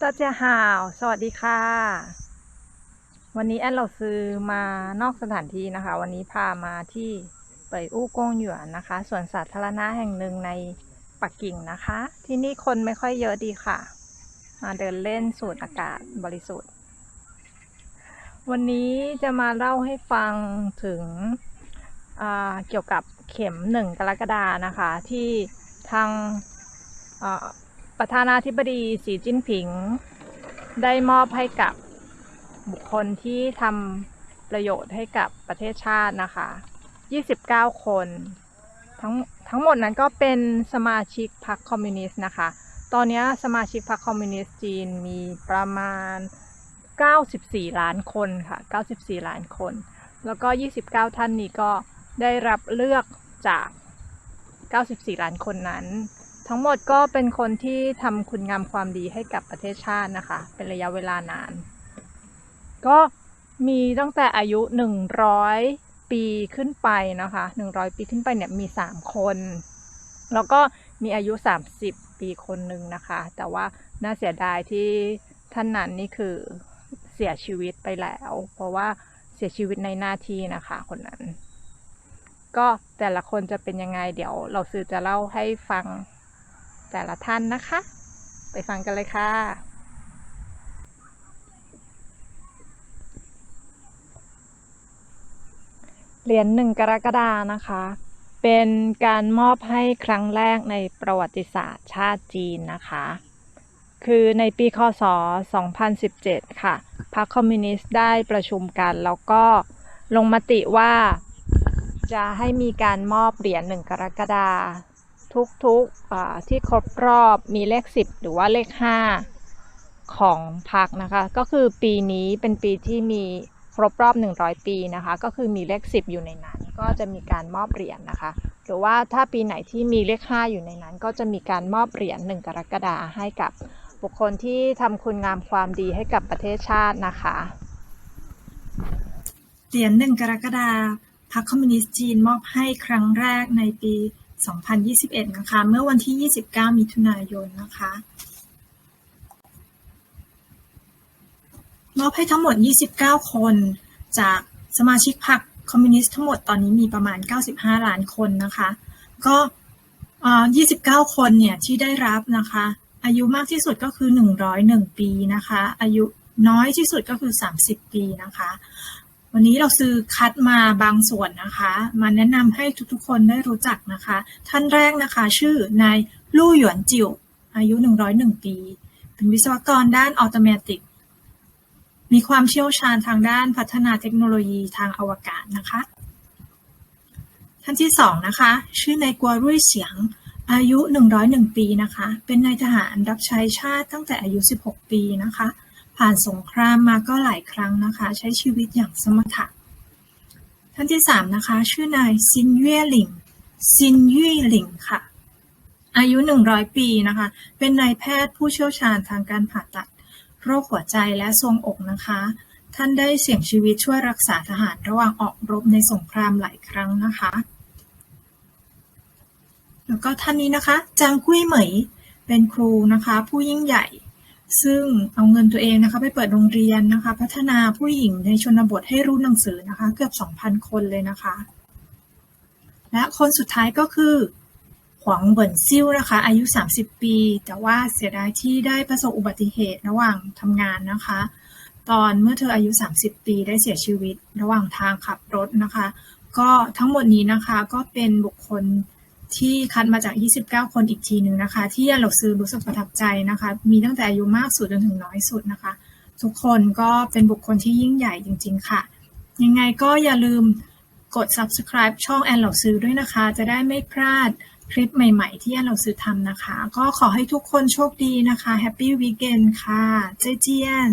ตาเจียฮาว สวัสดีค่ะ วันนี้แอนเราซื้อมานอกสถานที่นะคะ วันนี้พามาที่เป่ยอู้กงหยวนนะคะสวนสาธารณะแห่งหนึ่งในปักกิ่งนะคะ ที่นี่คนไม่ค่อยเยอะดีค่ะ มาเดินเล่นสูดอากาศบริสุทธิ์ วันนี้จะมาเล่าให้ฟังถึงเกี่ยวกับเข็มหนึ่งกรกฎานะคะ ที่ทาง ประธานาธิบดีสีจิ้นผิง ได้มอบให้กับบุคคลที่ทำประโยชน์ให้กับประเทศชาตินะคะ 29 คน ทั้งทั้งหมดนั้นก็เป็นสมาชิกพรรคคอมมิวนิสต์นะคะ ตอนนี้สมาชิกพรรคคอมมิวนิสต์จีนมีประมาณ 94 ล้านคนค่ะ 94 ล้านคน แล้วก็ 29 ท่านนี้ก็ได้รับเลือกจาก 94 ล้านคนนั้น ทั้งหมดก็เป็นคนที่ทำคุณงามความดีให้กับประเทศชาตินะคะ เป็นระยะเวลานาน ก็มีตั้งแต่อายุ 100 ปีขึ้นไปนะคะ 100 ปีขึ้นไปเนี่ยมี 3 คน แล้วก็มีอายุ 30 ปีคนหนึ่งนะคะ แต่ว่าน่าเสียดายที่ท่านนั้นนี่คือเสียชีวิตไปแล้ว เพราะว่าเสียชีวิตในหน้าที่นะคะคนนั้น ก็แต่ละคนจะเป็นยังไงเดี๋ยวเราซื้อจะเล่าให้ฟัง แต่ละท่านนะคะ ไปฟังกันเลยค่ะ เหรียญหนึ่งกรกฎานะคะ เป็นการมอบให้ครั้งแรกในประวัติศาสตร์ชาติจีนนะคะ คือในปีคศ 2017 ค่ะ พรรคคอมมิวนิสต์ได้ประชุมกันแล้วก็ลงมติว่าจะให้มีการมอบเหรียญหนึ่งกรกฎา ทุกๆที่ครบรอบมีเลข 10 หรือว่าเลข 5 ของพรรคนะคะ ก็คือปีนี้เป็นปีที่มีครบรอบ 100 ปีนะคะ ก็คือมีเลข 10 อยู่ในนั้น ก็จะมีการมอบเหรียญนะคะ หรือว่าถ้าปีไหนที่มีเลข 5 อยู่ในนั้น ก็จะมีการมอบเหรียญ1กรกฎาให้กับบุคคลที่ทำคุณงามความดีให้กับประเทศชาตินะคะ เหรียญหนึ่งกรกฎาคมพรรคคอมมิวนิสต์จีนมอบให้ครั้งแรกในปี 2021 นะคะ เมื่อวันที่ 29 มิถุนายนนะคะมอบให้ทั้งหมด 29 คน จากสมาชิกพรรคคอมมิวนิสต์ทั้งหมดตอนนี้มีประมาณ 95 ล้านคนนะคะ ก็อ่า29 คนเนี่ยที่ได้รับนะคะ อายุมากที่สุดก็คือ 101 ปีนะคะ อายุน้อยที่สุดก็คือ 30 ปีนะคะ วันนี้เราซื้อคัดมาบางส่วนนะคะ มาแนะนำให้ทุกๆ คนได้รู้จักนะคะ ท่านแรกนะคะ ชื่อนายลู่หยวนจิวอายุ 101 ปี เป็นวิศวกรด้านออโตเมติก มีความเชี่ยวชาญทางด้านพัฒนาเทคโนโลยีทางอวกาศนะคะ ท่านที่สองนะคะ ชื่อนายกัวรุ่ยเฉียงอายุ 101 ปีนะคะ เป็นนายทหารรับใช้ชาติตั้งแต่อายุ 16 ปีนะคะ ผ่านสงครามมาก็หลายครั้งนะคะ ใช้ชีวิตอย่างสมถะ ท่านที่สามนะคะ ชื่อนายซินเย่หลิงซินยี่หลิงค่ะ อายุ 100 ปีนะคะ เป็นนายแพทย์ผู้เชี่ยวชาญทางการผ่าตัด โรคหัวใจและทรวงอกนะคะ ท่านได้เสี่ยงชีวิตช่วยรักษาทหารระหว่างออกรบในสงครามหลายครั้งนะคะ แล้วก็ท่านนี้นะคะ จางกุ้ยเหมย เป็นครูนะคะ ผู้ยิ่งใหญ่ ซึ่งเอาเงินตัวเองนะคะไปเปิดโรงเรียนนะคะ พัฒนาผู้หญิงในชนบทให้รู้หนังสือนะคะ เกือบ 2,000 คนเลยนะคะ และคนสุดท้ายก็คือหวังเหวินซิ่วนะคะ อายุ 30 ปี แต่ว่าเสียดายที่ได้ประสบอุบัติเหตุระหว่างทำงานนะคะ ตอนเมื่อเธออายุ 30 ปีได้เสียชีวิตระหว่างทางขับรถนะคะ ก็ทั้งหมดนี้นะคะก็เป็นบุคคล ที่คัดมาจาก 29 คนอีกทีหนึ่งนะคะ ที่เราซื้อรู้สึกประทับใจนะคะ มีตั้งแต่อายุมากสุดจนถึงน้อยสุดนะคะ ทุกคนก็เป็นบุคคลที่ยิ่งใหญ่จริง ๆ ค่ะ ยังไงก็อย่าลืมกด subscribe ช่องแอนเหล่าซื้อด้วยนะคะ จะได้ไม่พลาดคลิปใหม่ ๆ ที่แอนเหล่าซื้อทำนะคะ ก็ขอให้ทุกคนโชคดีนะคะ Happy Weekend ค่ะ เจเจียน